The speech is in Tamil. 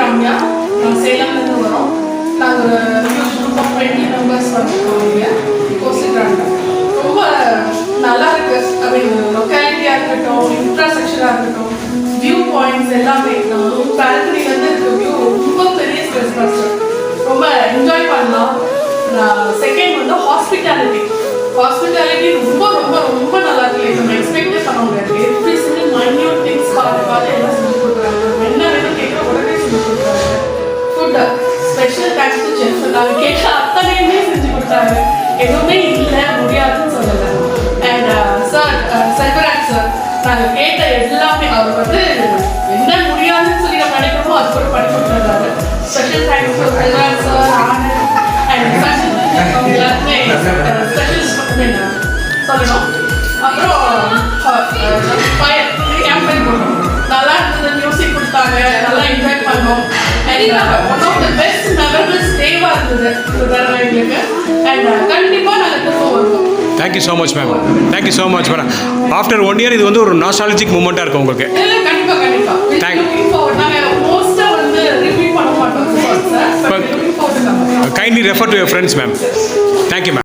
ரம்யா நம்ம சேலம்லேருந்து வரோம் நாங்கள் குரூப் ஆஃப் டுவெண்ட்டி மெம்பர்ஸ் வந்துருக்கோம் இங்கே கோசிட்ராங்க ரொம்ப நல்லா இருக்கு ஐ மீன் லொக்காலிட்டியாக இருக்கட்டும் இன்ஃப்ராஸ்ட்ரக்சராக இருக்கட்டும் வியூ பாயிண்ட்ஸ் எல்லாமே நம்ம பால்கனிலேருந்து இருக்க வியூ ரொம்ப பெரிய ஸ்பெஸ் ரொம்ப என்ஜாய் பண்ணலாம் செகண்ட் வந்து ஹாஸ்பிட்டாலிட்டி ஹாஸ்பிட்டாலிட்டி ரொம்ப ஸ்பெஷல் தேங்க்ஸ் டு செஃப் அத்தனையுமே செஞ்சு கொடுத்தாங்க எதுவுமே இல்லை முடியாதுன்னு சொல்லலை அண்ட் சார் செல்வராஜ் சார் நாங்கள் கேட்ட எல்லாமே அவர் வந்து என்ன முடியாதுன்னு சொல்லி நம்ம நினைக்கிறோமோ அது கூட பண்ணி கொடுத்துருந்தாரு special thanks to Selvaraj sir Anand and special அவங்க எல்லாருமே ஸ்பெஷல் சொல்லணும் அப்புறம் கேம்பெயின் பண்ணோம் நல்லா இருந்தது மியூசிக் கொடுத்தாங்க நல்லா என்ஜாய் பண்ணோம் one of the best memorable ஸ்டேவாக இருந்தது இந்த தடவை எங்களுக்கு. அண்ட் கண்டிப்பாக நாங்கள் திரும்ப வருவோம் thank you so much ma'am thank you so much madam after one year இது வந்து ஒரு நாஸ்டாலஜிக் மூமெண்ட்டாக இருக்கும் உங்களுக்கு. கண்டிப்பாக கண்டிப்பாக Thank- லுக்கிங் ஃபார்வர்ட் நாங்கள் மோஸ்ட்டாக வந்து ரிப்பீட் பண்ண மாட்டோம் சார்